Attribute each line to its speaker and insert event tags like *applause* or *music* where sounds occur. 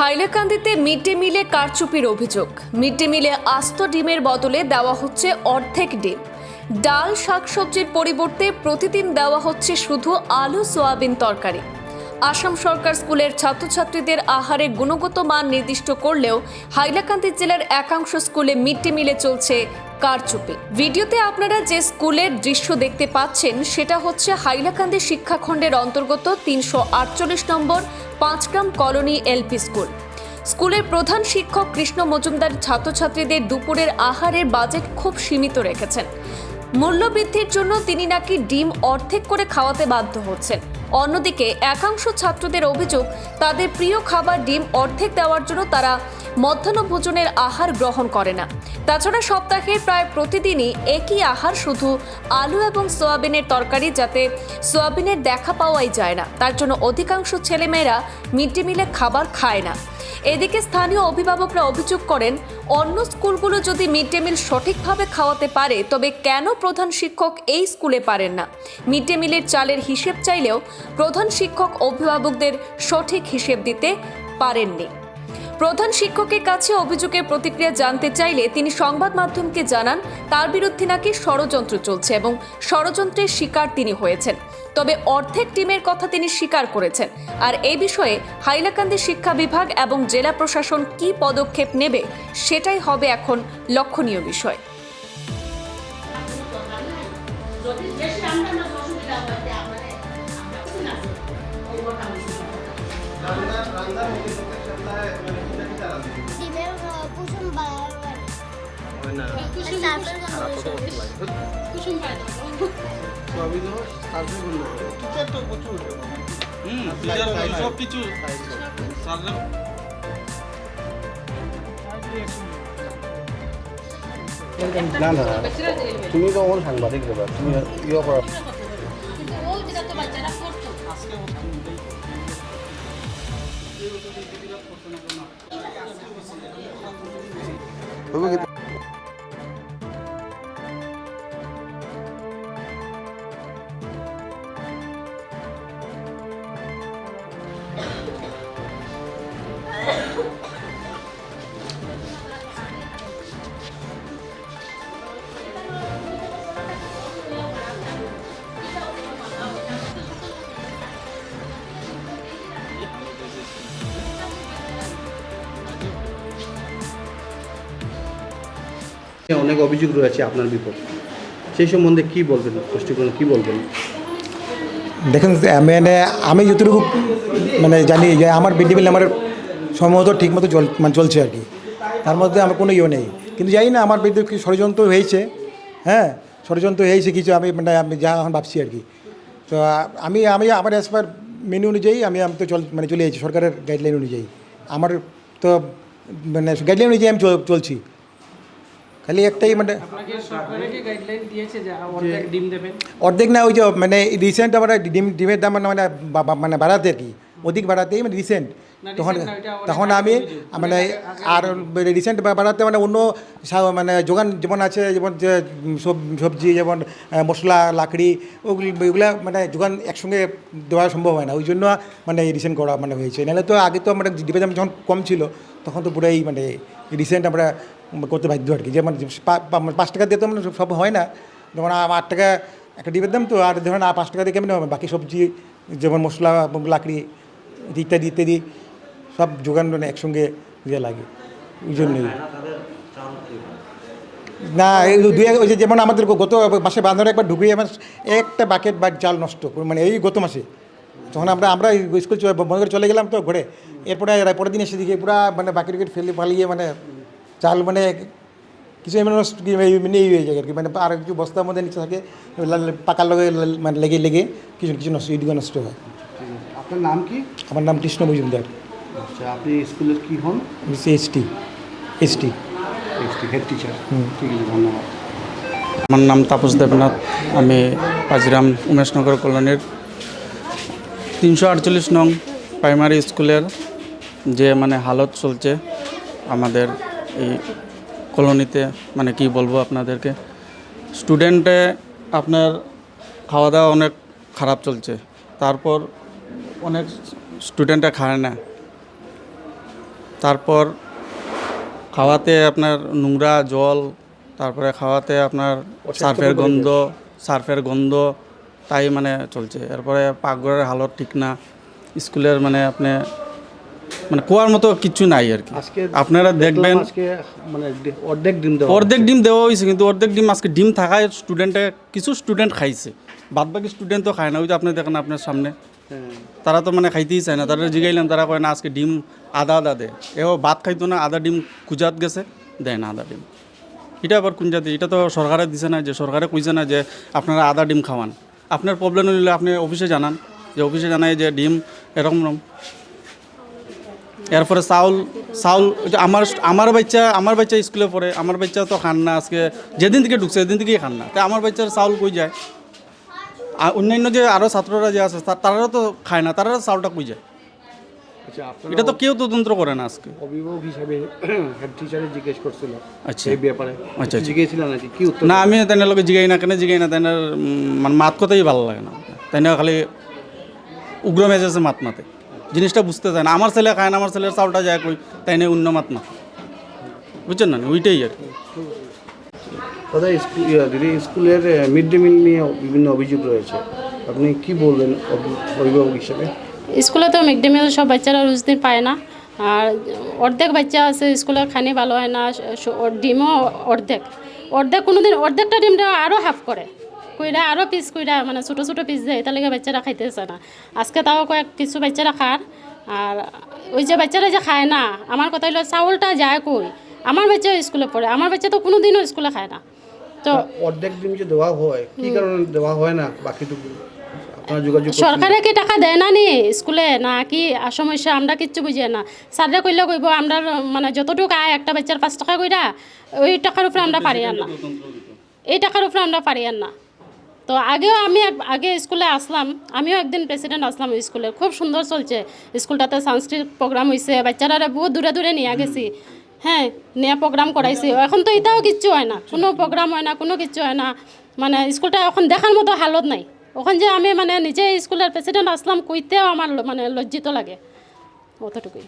Speaker 1: হাইলাকান্দিতে mid day মিলে কারচুপির অভিযোগ। মিড ডে মিলে আস্ত ডিমের বদলে দেওয়া হচ্ছে অর্ধেক ডিম। ডাল, শাকসবজির পরিবর্তে প্রতিদিন দেওয়া হচ্ছে শুধু আলু, সোয়াবিন তরকারি। আসাম সরকার স্কুলের ছাত্রছাত্রীদের আহারে গুণগত মান নির্দিষ্ট করলেও হাইলাকান্দি জেলার একাংশ স্কুলে মিড ডে মিলে চলছে কারচুপি। ভিডিওতে আপনারা যে স্কুলের দৃশ্য দেখতে পাচ্ছেন, সেটা হচ্ছে হাইলাকান্দি শিক্ষাখণ্ডের অন্তর্গত তিনশো আটচল্লিশ নম্বর পাঁচগ্রাম কলোনি এলপি স্কুল। স্কুলের প্রধান শিক্ষক কৃষ্ণ মজুমদার ছাত্রছাত্রীদের দুপুরের আহারের বাজেট খুব সীমিত রেখেছেন। মূল্যবৃদ্ধির জন্য তিনি নাকি ডিম অর্ধেক করে খাওয়াতে বাধ্য হচ্ছেন। অন্যদিকে, একাংশ ছাত্রদের অভিযোগ, তাদের প্রিয় খাবার ডিম অর্ধেক দেওয়ার জন্য তারা মধ্যাহ্ন ভোজনের আহার গ্রহণ করে না। তাছাড়া সপ্তাহের প্রায় প্রতিদিনই একই আহার শুধু আলু এবং সোয়াবিনের তরকারি যাতে সোয়াবিনের দেখা পাওয়াই যায় না। তার জন্য অধিকাংশ ছেলেমেয়েরা মিড ডে মিলে খাবার খায় না। এদিকে স্থানীয় অভিভাবকরা অভিযোগ করেন, অন্য স্কুলগুলো যদি মিড ডে মিল সঠিকভাবে খাওয়াতে পারে, তবে কেন প্রধান শিক্ষক এই স্কুলে পারেন না? মিড ডে মিলের চালের হিসেব চাইলেও প্রধান শিক্ষক অভিভাবকদের সঠিক হিসেব দিতে পারেননি। প্রধান শিক্ষকের কাছে অভিযোগের প্রতিক্রিয়া জানতে চাইলে তিনি সংবাদ মাধ্যমকে জানান, তার বিরুদ্ধে নাকি ষড়যন্ত্র চলছে এবং ষড়যন্ত্রের শিকার তিনি হয়েছেন। তবে অর্ধেক টিমের কথা তিনি স্বীকার করেছেন। আর এই বিষয়ে হাইলাকান্দি শিক্ষা বিভাগ এবং জেলা প্রশাসন কী পদক্ষেপ নেবে, সেটাই হবে এখন লক্ষণীয় বিষয়।
Speaker 2: না না
Speaker 3: তুমি তো আমার সাংবাদিক দেবা তুমি ইয়ে করা
Speaker 2: কিন্তু
Speaker 3: অনেক অভিযোগ রয়েছে আপনার বিপক্ষে। সেই সম্বন্ধে কি বলবেন স্পষ্টীকরণ কি বলবেন?
Speaker 4: দেখেন মানে আমি যতটুকু মানে জানি যে আমার মিড আমার সম্ভবত ঠিকমতো চল মানে চলছে আর কি। তার মধ্যে আমার কোনো ইয়ে নেই। কিন্তু জানি না, আমার বিরুদ্ধে কি ষড়যন্ত্র হয়েছে হ্যাঁ? ষড়যন্ত্র হয়েছে কিছু, আমি মানে আমি যা এখন ভাবছি আর কি। তো আমি আমি আমার অ্যাজ মেনু অনুযায়ী আমি আমি তো চল মানে চলে যাচ্ছি সরকারের গাইডলাইন অনুযায়ী। আমার তো মানে গাইডলাইন অনুযায়ী আমি চল- চলছি। খালি একটাই মানে
Speaker 5: আপনাকে সরকারে কি গাইডলাইন দিয়েছে যে অর্ধেক
Speaker 4: না ওই যে মানে রিসেন্ট আমরা ডিম ডিমের দাম মানে মানে মানে বাড়াতে আর কি। অধিক বাড়াতেই মানে রিসেন্ট তখন তখন আমি মানে আর রিসেন্ট বাড়াতে মানে অন্য মানে যোগান যেমন আছে যেমন যে সব- সবজি যেমন মশলা লাকড়ি ওগুলি ওগুলা মানে যোগান একসঙ্গে দেওয়া সম্ভব হয় না। ওই জন্য মানে রিসেন্ট করা মানে হয়েছে। নাহলে তো আগে তো আমরা ডিমের দাম যখন কম ছিল তখন তো পুরোই মানে রিসেন্ট আমরা করতে বাধ্য আর কি। যেমন পা- পা- পাঁচ টাকা দিয়ে তো মানে সব হয় না। যেমন আট টাকা একটা ডিমের দাম তো, আর ধরুন পাঁচ টাকা দিয়ে কেমন হবে? বাকি সবজি যেমন মশলা লাকড়ি, ইত্যাদি ইত্যাদি, সব যোগান মানে একসঙ্গে ইয়ে লাগে। ওই জন্যই। না দুই ওই যে যেমন আমাদের গত মাসে বাঁধানো একবার ঢুকিয়ে আমার একটা বাকেট বা চাল নষ্ট মানে এই গত মাসে। তখন আমরা আমরা স্কুল বন্ধ করে চলে গেলাম তো ঘরে। এরপরে পরের দিন এসে দিকে পুরা মানে বাকেট ফেলে পালিয়ে মানে চাল মানে কিছু এমনি এমনি হয়ে যায় আর কি। মানে আর কিছু বস্তার মধ্যে নিচে থাকে পাকার লগে মানে লেগে লেগে কিছু কিছু নষ্ট ইডিও নষ্ট হয়।
Speaker 3: আপনার নাম কি?
Speaker 4: আমার নাম কৃষ্ণ মজুমদার।
Speaker 3: আচ্ছা আপনি স্কুলের কি হন?
Speaker 4: S T S T
Speaker 3: head teacher ঠিক আছে ধন্যবাদ।
Speaker 5: আমার নাম তাপস দেবনাথ আমি পাজিরাম উমেশনগর কলোনির তিনশো আটচল্লিশ নং প্রাইমারি স্কুলের যে মানে হালত চলছে আমাদের এই কলোনিতে মানে কি বলব আপনাদেরকে স্টুডেন্টে আপনার খাওয়া দাওয়া অনেক খারাপ চলছে। তারপর অনেক স্টুডেন্টরা খায় না। তারপর খাওয়াতে আপনার নোংরা জল তারপরে খাওয়াতে আপনার সার্ফের গন্ধ সার্ফের গন্ধ তাই মানে চলছে। এরপরে পাকঘরের হালত ঠিক না। স্কুলের মানে আপনি মানে কোয়ার মতো কিছু নাই আর কি। আপনারা দেখবেন
Speaker 3: মানে অর্ধেক ডিম দেওয়া
Speaker 5: অর্ধেক ডিম দেওয়া হয়েছে কিন্তু অর্ধেক ডিম আজকে ডিম থাকায় স্টুডেন্টে কিছু স্টুডেন্ট খাইছে। বাদ বাকি স্টুডেন্ট তো খায় না ওই যে আপনি দেখেন আপনার সামনে।
Speaker 3: হ্যাঁ।
Speaker 5: তারা তো মানে খাইতেই চায় না তারা জিগাইলাম তারা কয় না আজকে ডিম আদা আদা দে। এও ভাত খাইতো না আদা ডিম কুজাত গেছে দেয় না আদা ডিম। এটা আবার কোন জাতি? এটা তো সরকারে দিছে না যে সরকারে কইছে না যে আপনারা আদা ডিম খাওয়ান। আপনার প্রবলেম হলে আপনি অফিসে জানান যে অফিসে জানায় যে ডিম এরকম রকম এরপরে চাউল চাউল আমার আমার বাচ্চা আমার বাচ্চা স্কুলে পড়ে আমার বাচ্চা তো খান না আজকে যেদিন থেকে ঢুকছে সেদিন থেকেই খান না। তাই আমার বাচ্চার চাউল কই যায়? আর অন্যান্য যে আরও ছাত্ররা যে আছে তা- তারাও তো খায় না তারা চাউলটা কই যায়?
Speaker 3: আচ্ছা
Speaker 5: এটা তো কেউ তদন্ত করে না আজকে।
Speaker 3: অভিভাবক হিসাবে *clears throat* হেড টিচারে জিজ্ঞেস করছিল
Speaker 5: আচ্ছা।
Speaker 3: এই ব্যাপারে।
Speaker 5: আচ্ছা, আচ্ছা।
Speaker 3: নাকি? কি উত্তর
Speaker 5: না আমি তাই লোকে জিগাই না কেন জিগাই না? তাই মানে মাত কথাই ভালো লাগে না তাই না খালি উগ্র মেজাজে মাত মাতে। জিনিসটা বুঝতে চায় না। আমার ছেলে খায় না আমার ছেলের চাউলটা যায় কই? তাই নিয়ে অন্য মাত না বুঝছেন না? ওইটাই আর কি।
Speaker 3: দাদা দিদি স্কুলের মিড ডে মিল নিয়ে বিভিন্ন অভিযোগ রয়েছে। আপনি কি বলবেন অভি- অভিভাবক হিসেবে?
Speaker 6: স্কুলে তো মিড ডে মিল সব বাচ্চারা রোজ দিন পায় না। আর অর্ধেক বাচ্চা আছে স্কুলে খানি ভালো হয় না ডিমও অর্ধেক। অর্ধেক কোনো দিন অর্ধেকটা ডিমটা আরও হাফ করে। কইরা আরও পিস কইরা মানে ছোটো ছোটো পিস দেয় তার লেগে বাচ্চারা খাইতেছে না। আজকে তাও কয়েক কিছু বাচ্চারা খার আর ওই যে বাচ্চারা যে খায় না আমার কথা হলো চাউলটা যায় কই? আমার বাচ্চা স্কুলে পড়ে আমার বাচ্চা তো কোনো দিনও স্কুলে খায় না। তো
Speaker 3: অর্ধেক ডিম যে দেওয়া হয় কি কারণে দেওয়া হয় না? বাকিটুকু আপনারা
Speaker 6: সরকারে কি টাকা দেয় না নি স্কুলে? না কি আর সমস্যা? আমরা কিচ্ছু বুঝি না। স্যাররা কইলে কইব আমরা মানে যতটুকু আয় একটা বাচ্চার পাঁচ টাকা কইরা ওই টাকার উপরে আমরা পারি আর না। এই টাকার উপরে আমরা পারি আর না। তো আগেও আমি আগে স্কুলে আসলাম আমিও একদিন প্রেসিডেন্ট আসলাম স্কুলে। খুব সুন্দর চলছে। স্কুলটাতে সাংস্কৃতিক প্রোগ্রাম হয়েছে বাচ্চারা বহুত দূরে দূরে নিয়ে গেছি। হ্যাঁ নিয়ে প্রোগ্রাম করাইছি। এখন তো এটাও কিচ্ছু হয় না। কোনো প্রোগ্রাম হয় না কোনো কিচ্ছু হয় না। মানে স্কুলটা এখন দেখার মতো হালত নাই। ওখান যে আমি মানে নিজে স্কুলের প্রেসিডেন্ট আসলাম কইতেও আমার মানে লজ্জিত লাগে। অতটুকুই।